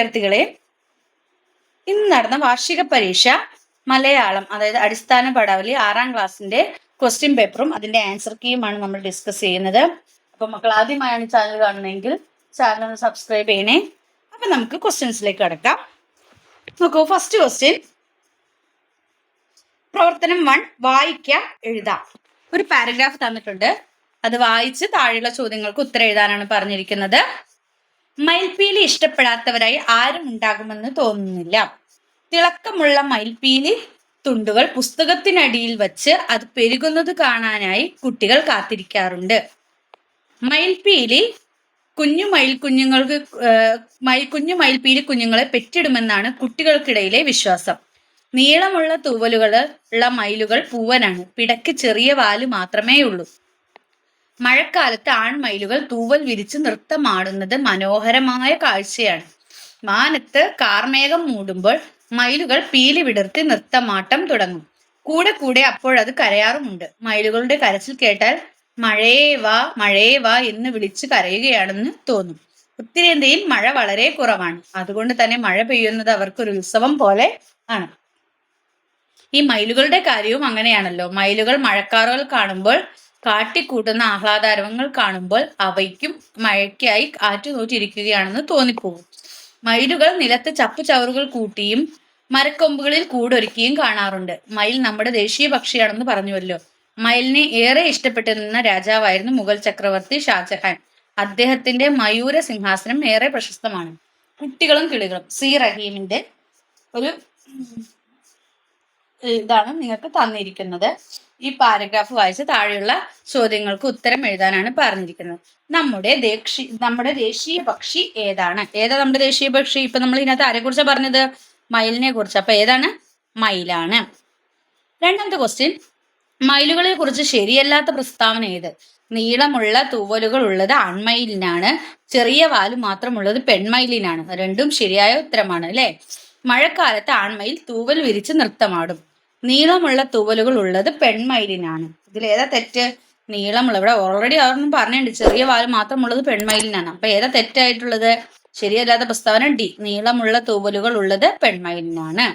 വിദ്യാർത്ഥികളെ ഇന്ന് നടന്ന വാർഷിക പരീക്ഷ മലയാളം അതായത് അടിസ്ഥാന പടാവലി ആറാം ക്ലാസ്സിന്റെ ക്വസ്റ്റ്യൻ പേപ്പറും അതിന്റെ ആൻസർ കീയുമാണ് നമ്മൾ ഡിസ്കസ് ചെയ്യുന്നത്. അപ്പൊ മക്കൾ ആദ്യമായാണ് ചാനൽ കാണുന്നതെങ്കിൽ ചാനൽ ഒന്ന് സബ്സ്ക്രൈബ് ചെയ്യണേ. അപ്പൊ നമുക്ക് ക്വസ്റ്റ്യൻസിലേക്ക് കടക്കാം. നോക്കൂ ഫസ്റ്റ് ക്വസ്റ്റ്യൻ പ്രവർത്തനം വൺ വായിക്കാം എഴുതാം. ഒരു പാരഗ്രാഫ് തന്നിട്ടുണ്ട്. അത് വായിച്ച് താഴെയുള്ള ചോദ്യങ്ങൾക്ക് ഉത്തരം എഴുതാനാണ് പറഞ്ഞിരിക്കുന്നത്. മയിൽപീലി ഇഷ്ടപ്പെടാത്തവരായി ആരും ഉണ്ടാകുമെന്ന് തോന്നുന്നില്ല. തിളക്കമുള്ള മയിൽപ്പീലി തുണ്ടുകൾ പുസ്തകത്തിനടിയിൽ വച്ച് അത് പെരുകുന്നത് കാണാനായി കുട്ടികൾ കാത്തിരിക്കാറുണ്ട്. മയിൽപ്പീലി കുഞ്ഞു മയിൽ കുഞ്ഞുങ്ങൾക്ക് മയിൽ കുഞ്ഞു മയിൽപ്പീലി കുഞ്ഞുങ്ങളെ പെറ്റിടുമെന്നാണ് കുട്ടികൾക്കിടയിലെ വിശ്വാസം. നീളമുള്ള തൂവലുകൾ ഉള്ള മയിലുകൾ പൂവനാണ്. പിടയ്ക്ക് ചെറിയ വാൽ മാത്രമേ ഉള്ളൂ മഴക്കാലത്ത് ആൺമയിലുകൾ തൂവൽ വിരിച്ച് നൃത്തമാടുന്നത് മനോഹരമായ കാഴ്ചയാണ്. മാനത്ത് കാർമേഘം മൂടുമ്പോൾ മയിലുകൾ പീലി വിടർത്തി നൃത്തമാട്ടം തുടങ്ങും. കൂടെ കൂടെ അപ്പോഴത് കരയാറുമുണ്ട്. മയിലുകളുടെ കരച്ചിൽ കേട്ടാൽ മഴയേ വാ മഴയേ വാ എന്ന് വിളിച്ച് കരയുകയാണെന്ന് തോന്നും. ഉത്തരേന്ത്യയിൽ മഴ വളരെ കുറവാണ്. അതുകൊണ്ട് തന്നെ മഴ പെയ്യുന്നത് അവർക്കൊരു ഉത്സവം പോലെ ആണ്. ഈ മയിലുകളുടെ കാര്യവും അങ്ങനെയാണല്ലോ. മയിലുകൾ മഴക്കാറുകൾ കാണുമ്പോൾ കാട്ടിക്കൂട്ടുന്ന ആഹ്ലാദാരവങ്ങൾ കാണുമ്പോൾ അവയ്ക്കും മഴയ്ക്കായി ആറ്റുനോറ്റിരിക്കുകയാണെന്ന് തോന്നിപ്പോകും. മയിലുകൾ നിലത്ത് ചപ്പുചവറുകൾ കൂട്ടിയും മരക്കൊമ്പുകളിൽ കൂടൊരുക്കിയും കാണാറുണ്ട്. മയിൽ നമ്മുടെ ദേശീയ പക്ഷിയാണെന്ന് പറഞ്ഞുവല്ലോ. മയിലിനെ ഏറെ ഇഷ്ടപ്പെട്ടിരുന്ന രാജാവായിരുന്നു മുഗൾ ചക്രവർത്തി ഷാജഹാൻ. അദ്ദേഹത്തിന്റെ മയൂര സിംഹാസനം ഏറെ പ്രശസ്തമാണ്. കുട്ടികളും കിളികളും. സി റഹീമിന്റെ ഒരു ഇതാണ് നിങ്ങൾക്ക് തന്നിരിക്കുന്നത്. ഈ പാരഗ്രാഫ് വായിച്ച് താഴെയുള്ള ചോദ്യങ്ങൾക്ക് ഉത്തരം എഴുതാനാണ് പറഞ്ഞിരിക്കുന്നത്. നമ്മുടെ ദേശീയ നമ്മുടെ ദേശീയ പക്ഷി ഏതാണ്? ഏതാ നമ്മുടെ ദേശീയ പക്ഷി? ഇപ്പൊ നമ്മൾ ഇതിനകത്ത് ആരെ കുറിച്ചാ പറഞ്ഞത്? മയിലിനെ കുറിച്ച്. അപ്പൊ ഏതാണ്? മയിലാണ്. രണ്ടാമത്തെ ക്വസ്റ്റ്യൻ മയിലുകളെ കുറിച്ച് ശരിയല്ലാത്ത പ്രസ്താവന ഏത്? നീളമുള്ള തൂവലുകൾ ഉള്ളത് ആൺമയിലിനാണ്. ചെറിയ വാൽ മാത്രമുള്ളത് പെൺമയിലിനാണ്. രണ്ടും ശരിയായ ഉത്തരമാണ് അല്ലെ? മഴക്കാലത്ത് ആൺമയിൽ തൂവൽ വിരിച്ച് നൃത്തമാടും. നീളമുള്ള തൂവലുകൾ ഉള്ളത് പെൺമയിലിനാണ്. ഇതിൽ ഏതാ തെറ്റ്? നീളമുള്ള ഇവിടെ ഓൾറെഡി അവരൊന്നും പറഞ്ഞിട്ടുണ്ട്. ചെറിയ വാൽ മാത്രമുള്ളത് പെൺമയിലിനാണ്. അപ്പൊ ഏതാ തെറ്റായിട്ടുള്ളത്? ശരിയല്ലാത്ത പ്രസ്താവന ഡി നീളമുള്ള തൂവലുകൾ ഉള്ളത് പെൺമയിലിനാണ്.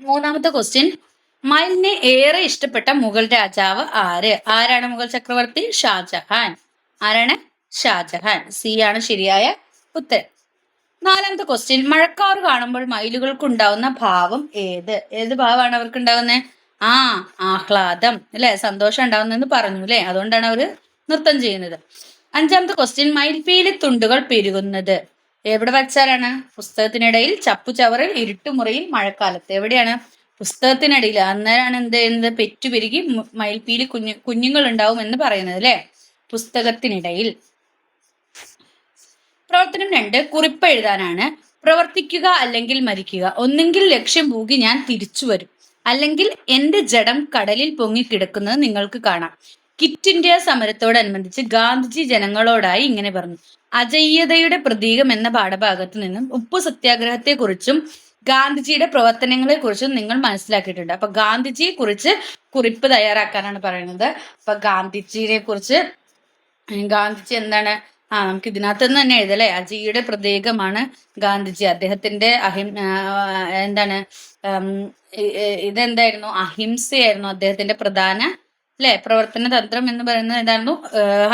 മൂന്നാമത്തെ ക്വസ്റ്റ്യൻ മയിലിനെ ഏറെ ഇഷ്ടപ്പെട്ട മുഗൾ രാജാവ് ആര്? ആരാണ് മുഗൾ ചക്രവർത്തി? ഷാജഹാൻ. ആരാണ്? ഷാജഹാൻ. സി ആണ് ശരിയായ ഉത്തരം. നാലാമത്തെ ക്വസ്റ്റ്യൻ മഴക്കാർ കാണുമ്പോൾ മയിലുകൾക്ക് ഉണ്ടാവുന്ന ഭാവം ഏത്? ഏത് ഭാവമാണ് അവർക്ക് ഉണ്ടാകുന്നത് ആ ആഹ്ലാദം. അല്ലെ? സന്തോഷം ഉണ്ടാവുന്നെന്ന് പറഞ്ഞു അല്ലെ? അതുകൊണ്ടാണ് അവർ നൃത്തം ചെയ്യുന്നത്. അഞ്ചാമത്തെ ക്വസ്റ്റ്യൻ മയിൽപീലി തുണ്ടുകൾ പെരുകുന്നത്. എവിടെ വച്ചാലാണ്? പുസ്തകത്തിനിടയിൽ ചപ്പുചവറിൽ ഇരുട്ടുമുറിയിൽ മഴക്കാലത്ത്. എവിടെയാണ്? പുസ്തകത്തിനിടയിൽ. അന്നേരമാണ് എന്ത് ചെയ്യുന്നത്? പെറ്റുപെരുകി പെരുകി മയിൽപീലി കുഞ്ഞു കുഞ്ഞുങ്ങൾ ഉണ്ടാവും എന്ന് പറയുന്നത് അല്ലെ? പുസ്തകത്തിനിടയിൽ. പ്രവർത്തനം രണ്ട് കുറിപ്പ് എഴുതാനാണ്. പ്രവർത്തിക്കുക അല്ലെങ്കിൽ മരിക്കുക. ഒന്നെങ്കിൽ ലക്ഷ്യം പൂകി ഞാൻ തിരിച്ചു വരും. അല്ലെങ്കിൽ എന്റെ ജഡം കടലിൽ പൊങ്ങിക്കിടക്കുന്നത് നിങ്ങൾക്ക് കാണാം. കിറ്റ് ഇന്ത്യ സമരത്തോടനുബന്ധിച്ച് ഗാന്ധിജി ജനങ്ങളോടായി ഇങ്ങനെ പറഞ്ഞു. അജയ്യതയുടെ പ്രതീകം എന്ന പാഠഭാഗത്ത് നിന്നും ഉപ്പു സത്യാഗ്രഹത്തെ കുറിച്ചും ഗാന്ധിജിയുടെ പ്രവർത്തനങ്ങളെ കുറിച്ചും നിങ്ങൾ മനസ്സിലാക്കിയിട്ടുണ്ട്. അപ്പൊ ഗാന്ധിജിയെ കുറിച്ച് കുറിപ്പ് തയ്യാറാക്കാനാണ് പറയുന്നത്. അപ്പൊ ഗാന്ധിജിയെ കുറിച്ച് ഗാന്ധിജി എന്താണ് ആ നമുക്ക് ഇതിനകത്ത് നിന്ന് തന്നെ എഴുതല്ലേ? അജിയുടെ പ്രതീകമാണ് ഗാന്ധിജി. അദ്ദേഹത്തിന്റെ അഹിം എന്താണ് ഇതെന്തായിരുന്നു? അഹിംസയായിരുന്നു അദ്ദേഹത്തിന്റെ പ്രധാന അല്ലെ പ്രവർത്തന തന്ത്രം എന്ന് പറയുന്നത് എന്തായിരുന്നു?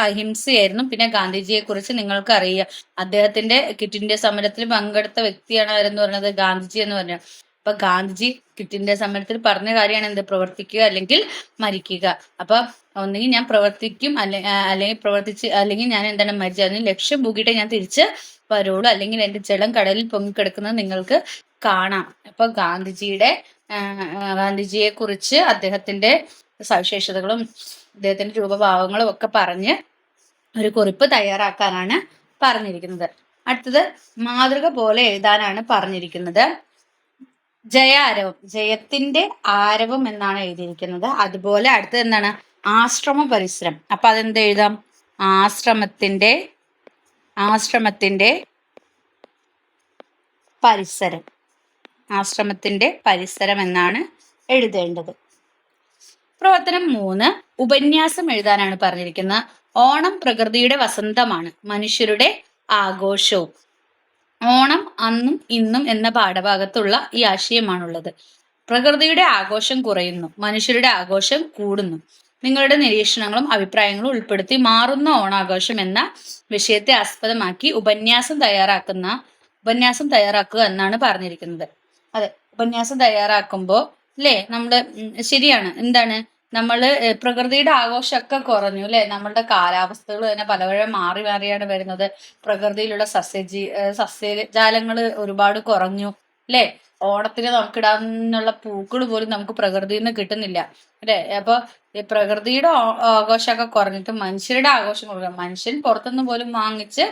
അഹിംസയായിരുന്നു. പിന്നെ ഗാന്ധിജിയെ കുറിച്ച് നിങ്ങൾക്ക് അറിയാം അദ്ദേഹത്തിന്റെ കിറ്റ് ഇന്ത്യ സമരത്തിൽ പങ്കെടുത്ത വ്യക്തിയാണ് അവരെന്ന് പറയുന്നത് ഗാന്ധിജി എന്ന് പറഞ്ഞത് അപ്പൊ ഗാന്ധിജി കിറ്റ് ഇന്ത്യ സമരത്തിൽ പറഞ്ഞ കാര്യമാണ് എന്ത്? പ്രവർത്തിക്കുക അല്ലെങ്കിൽ മരിക്കുക. അപ്പൊ ഒന്നുകിൽ ഞാൻ പ്രവർത്തിക്കും അല്ലെ അല്ലെങ്കിൽ പ്രവർത്തിച്ച് അല്ലെങ്കിൽ ഞാൻ എന്താണ് മരിച്ച അതിന് ലക്ഷ്യം പൂക്കിയിട്ട് ഞാൻ തിരിച്ച് വരുള്ളൂ. അല്ലെങ്കിൽ എന്റെ ജലം കടലിൽ പൊങ്ങിക്കിടക്കുന്നത് നിങ്ങൾക്ക് കാണാം. അപ്പൊ ഗാന്ധിജിയുടെ ഗാന്ധിജിയെ കുറിച്ച് അദ്ദേഹത്തിന്റെ സവിശേഷതകളും അദ്ദേഹത്തിന്റെ രൂപഭാവങ്ങളും ഒക്കെ പറഞ്ഞ് ഒരു കുറിപ്പ് തയ്യാറാക്കാനാണ് പറഞ്ഞിരിക്കുന്നത്. അടുത്തത് മാതൃക പോലെ എഴുതാനാണ് പറഞ്ഞിരിക്കുന്നത്. ജയാരവം. ജയത്തിന്റെ ആരവം എന്നാണ് എഴുതിയിരിക്കുന്നത്. അതുപോലെ അടുത്തത് എന്താണ്? ആശ്രമ പരിസരം അപ്പൊ അതെന്ത് എഴുതാം? ആശ്രമത്തിന്റെ ആശ്രമത്തിന്റെ പരിസരം. ആശ്രമത്തിന്റെ പരിസരം എന്നാണ് എഴുതേണ്ടത്. പ്രവർത്തനം മൂന്ന്. ഉപന്യാസം എഴുതാനാണ് പറഞ്ഞിരിക്കുന്നത്. ഓണം പ്രകൃതിയുടെ വസന്തമാണ്. മനുഷ്യരുടെ ആഘോഷവും. ഓണം അന്നും ഇന്നും എന്ന പാഠഭാഗത്തുള്ള ഈ ആശയമാണുള്ളത്. പ്രകൃതിയുടെ ആഘോഷം കുറയുന്നു മനുഷ്യരുടെ ആഘോഷം കൂടുന്നു. നിങ്ങളുടെ നിരീക്ഷണങ്ങളും അഭിപ്രായങ്ങളും ഉൾപ്പെടുത്തി മാറുന്ന ഓണാഘോഷം എന്ന വിഷയത്തെ ആസ്പദമാക്കി ഉപന്യാസം തയ്യാറാക്കുന്ന ഉപന്യാസം തയ്യാറാക്കുക എന്നാണ് പറഞ്ഞിരിക്കുന്നത്. അതെ ഉപന്യാസം തയ്യാറാക്കുമ്പോൾ അല്ലേ നമ്മൾ ശരിയാണ്. എന്താണ്? നമ്മൾ ഏഹ്, പ്രകൃതിയുടെ ആഘോഷമൊക്കെ കുറഞ്ഞു അല്ലെ? നമ്മളുടെ കാലാവസ്ഥകൾ തന്നെ പലപ്പോഴും മാറി മാറിയാണ് വരുന്നത്. പ്രകൃതിയിലുള്ള സസ്യജീ സസ്യജാലങ്ങൾ ഒരുപാട് കുറഞ്ഞു അല്ലെ? ഓണത്തിന് നമുക്കിടാനുള്ള പൂക്കൾ പോലും നമുക്ക് പ്രകൃതിയിൽ നിന്ന് കിട്ടുന്നില്ല അല്ലെ? അപ്പൊ പ്രകൃതിയുടെ ആഘോഷമൊക്കെ കുറഞ്ഞിട്ട് മനുഷ്യരുടെ ആഘോഷം കൊടുക്കണം മനുഷ്യൻ പുറത്തുനിന്ന് പോലും വാങ്ങിച്ച്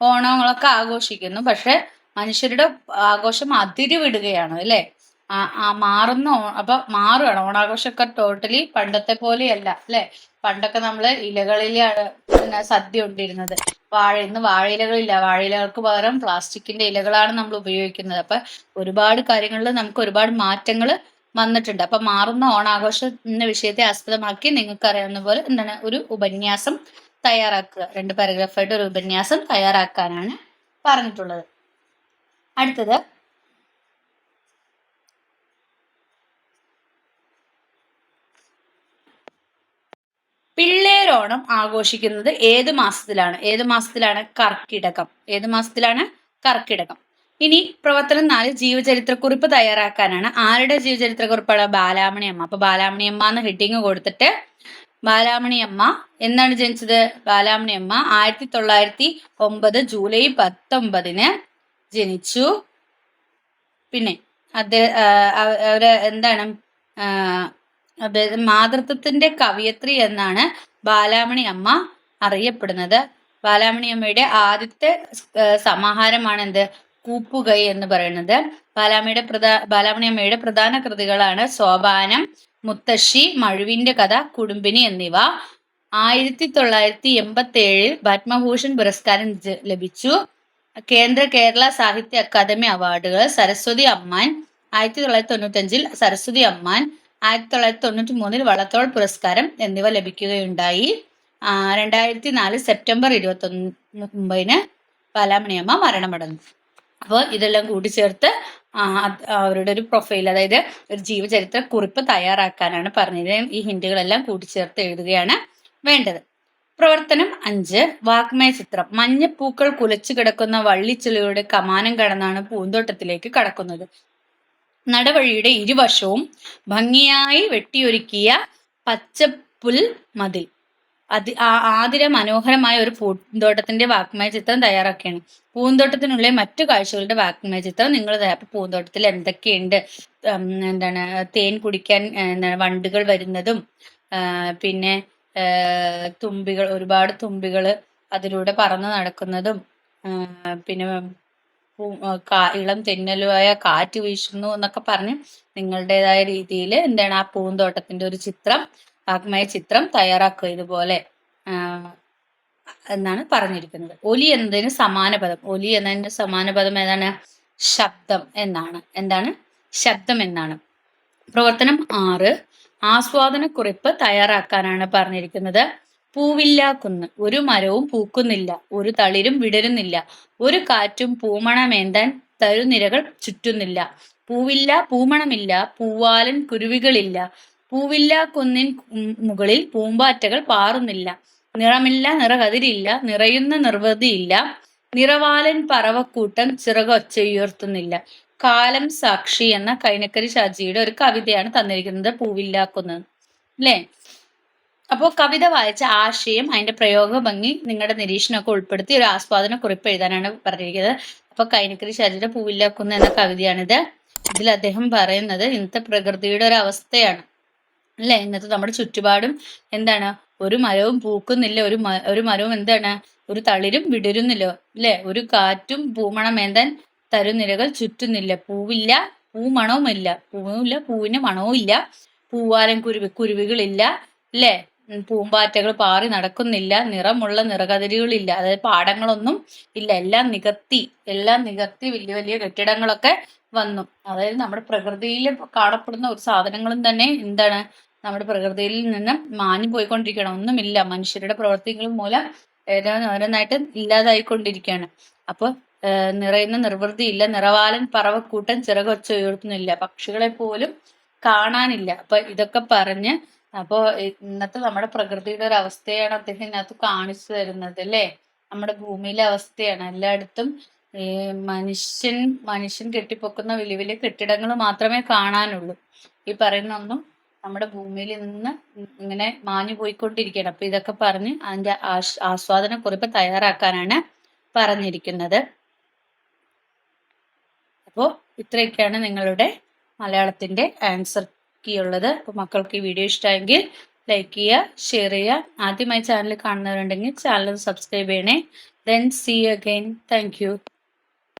ഓണങ്ങളൊക്കെ ആഘോഷിക്കുന്നു. പക്ഷെ മനുഷ്യരുടെ ആഘോഷം അതിരിവിടുകയാണ് അല്ലെ? മാറുന്ന ഓ- അപ്പൊ മാറുകയാണ് ഓണാഘോഷമൊക്കെ ടോട്ടലി പണ്ടത്തെ പോലെയല്ല അല്ലെ? പണ്ടൊക്കെ നമ്മൾ ഇലകളിലാണ് പിന്നെ സദ്യ ഉണ്ടിരുന്നത്. വാഴ ഇന്ന് വാഴയിലകളില്ല വാഴയിലകൾക്ക് പകരം പ്ലാസ്റ്റിക്കിന്റെ ഇലകളാണ് നമ്മൾ ഉപയോഗിക്കുന്നത്. അപ്പൊ ഒരുപാട് കാര്യങ്ങളിൽ നമുക്ക് ഒരുപാട് മാറ്റങ്ങൾ വന്നിട്ടുണ്ട്. അപ്പൊ മാറുന്ന ഓണാഘോഷം എന്ന വിഷയത്തെ ആസ്പദമാക്കി നിങ്ങൾക്ക് അറിയാവുന്ന പോലെ എന്താണ്? ഒരു ഉപന്യാസം തയ്യാറാക്കുക. രണ്ട് പാരഗ്രാഫായിട്ട് ഒരു ഉപന്യാസം തയ്യാറാക്കാനാണ് പറഞ്ഞിട്ടുള്ളത്. അടുത്തത് പിള്ളേരോണം ആഘോഷിക്കുന്നത് ഏത് മാസത്തിലാണ്? ഏത് മാസത്തിലാണ് കർക്കിടകം? ഏത് മാസത്തിലാണ് കർക്കിടകം? ഇനി പ്രവർത്തനം നാല് ജീവചരിത്രക്കുറിപ്പ് തയ്യാറാക്കാനാണ്. ആരുടെ ജീവചരിത്രക്കുറിപ്പാണ്? ബാലാമണി അമ്മ. അപ്പൊ ബാലാമണി അമ്മ എന്ന് ഹെഡിങ് കൊടുത്തിട്ട് ബാലാമണി അമ്മ എന്നാണ് ജനിച്ചത്? ബാലാമണി അമ്മ ആയിരത്തി തൊള്ളായിരത്തി ഒമ്പത് ജൂലൈ പത്തൊമ്പതിന് ജനിച്ചു. പിന്നെ അദ്ദേഹം അവർ എന്താണ് അത് മാതൃത്വത്തിന്റെ കവിയത്രി എന്നാണ് ബാലാമണി അമ്മ അറിയപ്പെടുന്നത്. ബാലാമണി അമ്മയുടെ ആദ്യത്തെ സമാഹാരമാണ് എന്ത്? കൂപ്പുകൈ എന്ന് പറയുന്നത്. ബാലാമയുടെ പ്രധാ ബാലാമണി അമ്മയുടെ പ്രധാന കൃതികളാണ് സോപാനം മുത്തശ്ശി മഴുവിന്റെ കഥ കുടുംബിനി എന്നിവ. ആയിരത്തി തൊള്ളായിരത്തി എൺപത്തി ഏഴിൽ പത്മഭൂഷൺ പുരസ്കാരം ലഭിച്ചു. കേന്ദ്ര കേരള സാഹിത്യ അക്കാദമി അവാർഡുകൾ സരസ്വതി അമ്മാൻ. ആയിരത്തി തൊള്ളായിരത്തി തൊണ്ണൂറ്റഞ്ചിൽ സരസ്വതി അമ്മാൻ. ആയിരത്തി തൊള്ളായിരത്തി തൊണ്ണൂറ്റി മൂന്നിൽ വള്ളത്തോൾ പുരസ്കാരം എന്നിവ ലഭിക്കുകയുണ്ടായി. രണ്ടായിരത്തി നാല് സെപ്റ്റംബർ ഇരുപത്തി ഒമ്പതിന് ബാലാമണിയമ്മ മരണമടഞ്ഞു. അപ്പോൾ ഇതെല്ലാം കൂട്ടിച്ചേർത്ത് അവരുടെ ഒരു പ്രൊഫൈൽ അതായത് ഒരു ജീവചരിത്ര കുറിപ്പ് തയ്യാറാക്കാനാണ് പറഞ്ഞത്. ഈ ഹിൻഡുകളെല്ലാം കൂട്ടിച്ചേർത്ത് എഴുതുകയാണ് വേണ്ടത്. പ്രവർത്തനം അഞ്ച് വാഗ്മയ ചിത്രം. മഞ്ഞപ്പൂക്കൾ കുലച്ചു കിടക്കുന്ന വള്ളിച്ചിലയുടെ കമാനം കടന്നാണ് പൂന്തോട്ടത്തിലേക്ക് കടക്കുന്നത്. നടവഴിയുടെ ഇരുവശവും ഭംഗിയായി വെട്ടിയൊരുക്കിയ പച്ചപ്പുൽ മതിൽ. അതി ആ- ആതിര മനോഹരമായ ഒരു പൂന്തോട്ടത്തിന്റെ വാക്മയ ചിത്രം തയ്യാറാക്കുകയാണ് പൂന്തോട്ടത്തിനുള്ളിലെ മറ്റു കാഴ്ചകളുടെ വാക്മയ ചിത്രം നിങ്ങൾ പൂന്തോട്ടത്തിൽ എന്തൊക്കെയുണ്ട്? എന്താണ് തേൻ കുടിക്കാൻ എന്താണ് വണ്ടുകൾ വരുന്നതും പിന്നെ തുമ്പികൾ ഒരുപാട് തുമ്പികൾ അതിലൂടെ പറന്ന് നടക്കുന്നതും പിന്നെ ഇളം തെന്നലുമായ കാറ്റ് വീശുന്നു എന്നൊക്കെ പറഞ്ഞ് നിങ്ങളുടേതായ രീതിയിൽ എന്താണ് ആ പൂന്തോട്ടത്തിന്റെ ഒരു ചിത്രം വാഗ്മയ ചിത്രം തയ്യാറാക്കുക ഇതുപോലെ എന്നാണ് പറഞ്ഞിരിക്കുന്നത്. ഒലി എന്നതിന് സമാന പദം ഒലി എന്നതിന്റെ സമാന പദം ഏതാണ്? ശബ്ദം എന്നാണ്. എന്താണ്? ശബ്ദം എന്നാണ്. പ്രവർത്തനം ആറ് ആസ്വാദന കുറിപ്പ് തയ്യാറാക്കാനാണ് പറഞ്ഞിരിക്കുന്നത്. പൂവില്ല കുന്ന്. ഒരു മരവും പൂക്കുന്നില്ല. ഒരു തളിരും വിടരുന്നില്ല. ഒരു കാറ്റും പൂമണമേന്താൻ തരുനിരകൾ ചുറ്റുന്നില്ല. പൂവില്ല പൂമണമില്ല. പൂവാലൻ കുരുവികളില്ല. പൂവില്ല കുന്നിൻ മുകളിൽ പൂമ്പാറ്റകൾ പാറുന്നില്ല. നിറമില്ല നിറകതിരില്ല. നിറയുന്ന നിർവൃതിയില്ല. നിറവാലൻ പറവക്കൂട്ടം ചിറകൊച്ചയുയർത്തുന്നില്ല കാലം സാക്ഷി എന്ന കൈനക്കരി ഷാജിയുടെ ഒരു കവിതയാണ് തന്നിരിക്കുന്നത് പൂവില്ലാക്കുന്നത് അല്ലേ അപ്പോൾ കവിത വായിച്ച ആശയം അതിന്റെ പ്രയോഗ ഭംഗി നിങ്ങളുടെ നിരീക്ഷണമൊക്കെ ഉൾപ്പെടുത്തി ഒരു ആസ്വാദന കുറിപ്പ് എഴുതാനാണ് പറഞ്ഞിരിക്കുന്നത്. അപ്പൊ കൈനക്കരി ശരീര പൂവില്ലാക്കുന്ന എന്ന കവിതയാണിത്. ഇതിൽ അദ്ദേഹം പറയുന്നത് ഇന്നത്തെ പ്രകൃതിയുടെ ഒരു അവസ്ഥയാണ്. അല്ലെ? ഇന്നത്തെ നമ്മുടെ ചുറ്റുപാടും എന്താണ്? ഒരു മരവും പൂക്കുന്നില്ല. ഒരു ഒരു മരവും എന്താണ്? ഒരു തളിരും വിടരുന്നില്ല. അല്ലെ? ഒരു കാറ്റും പൂമണം ഏന്താൻ തരുനിരകൾ ചുറ്റുന്നില്ല. പൂവില്ല പൂമണവുമില്ല. പൂവില്ല പൂവിന് മണവും ഇല്ല പൂവാലം കുരുവി കുരുവികളില്ല. അല്ലേ? പൂമ്പാറ്റകൾ പാറി നടക്കുന്നില്ല. നിറമുള്ള നിറകതിരുകളില്ല. അതായത് പാടങ്ങളൊന്നും ഇല്ല. എല്ലാം നികത്തി എല്ലാം നികത്തി വലിയ വലിയ കെട്ടിടങ്ങളൊക്കെ വന്നു. അതായത് നമ്മുടെ പ്രകൃതിയിൽ കാണപ്പെടുന്ന ഒരു സാധനങ്ങളും തന്നെ എന്താണ്? നമ്മുടെ പ്രകൃതിയിൽ നിന്ന് മാഞ്ഞു പോയിക്കൊണ്ടിരിക്കണം ഒന്നുമില്ല. മനുഷ്യരുടെ പ്രവർത്തികൾ മൂലം ഓരോന്ന് ഓരോന്നായിട്ട് ഇല്ലാതായിക്കൊണ്ടിരിക്കുകയാണ്. അപ്പോൾ നിറയുന്ന നിർവൃതിയില്ല. നിറവാലൻ പറവക്കൂട്ടൻ ചിറകൊച്ച ഉയർത്തുന്നില്ല. പക്ഷികളെ പോലും കാണാനില്ല. അപ്പൊ ഇതൊക്കെ പറഞ്ഞ് അപ്പോ ഇന്നത്തെ നമ്മുടെ പ്രകൃതിയുടെ ഒരു അവസ്ഥയാണ് അദ്ദേഹം ഇതിനകത്ത് കാണിച്ചു തരുന്നത് അല്ലേ? നമ്മുടെ ഭൂമിയിലെ അവസ്ഥയാണ്. എല്ലായിടത്തും ഈ മനുഷ്യൻ മനുഷ്യൻ കെട്ടിപ്പൊക്കുന്ന വലിയ വലിയ കെട്ടിടങ്ങൾ മാത്രമേ കാണാനുള്ളൂ. ഈ പറയുന്ന ഒന്നും നമ്മുടെ ഭൂമിയിൽ നിന്ന് ഇങ്ങനെ മാഞ്ഞു പോയിക്കൊണ്ടിരിക്കുകയാണ്. അപ്പൊ ഇതൊക്കെ പറഞ്ഞ് അതിന്റെ ആസ് ആസ്വാദന കുറിപ്പ് തയ്യാറാക്കാനാണ് പറഞ്ഞിരിക്കുന്നത്. അപ്പോൾ ഇത്രയൊക്കെയാണ് നിങ്ങളുടെ മലയാളത്തിന്റെ ആൻസർ. കീ ഉള്ളത് അപ്പോൾ മക്കൾക്ക് ഈ വീഡിയോ ഇഷ്ടമായെങ്കിൽ ലൈക്ക് ചെയ്യുക ഷെയർ ചെയ്യുക. ആദ്യമായി ചാനൽ കാണുന്നവരുണ്ടെങ്കിൽ ചാനൽ സബ്സ്ക്രൈബ് ചെയ്യണേ. Then see again thank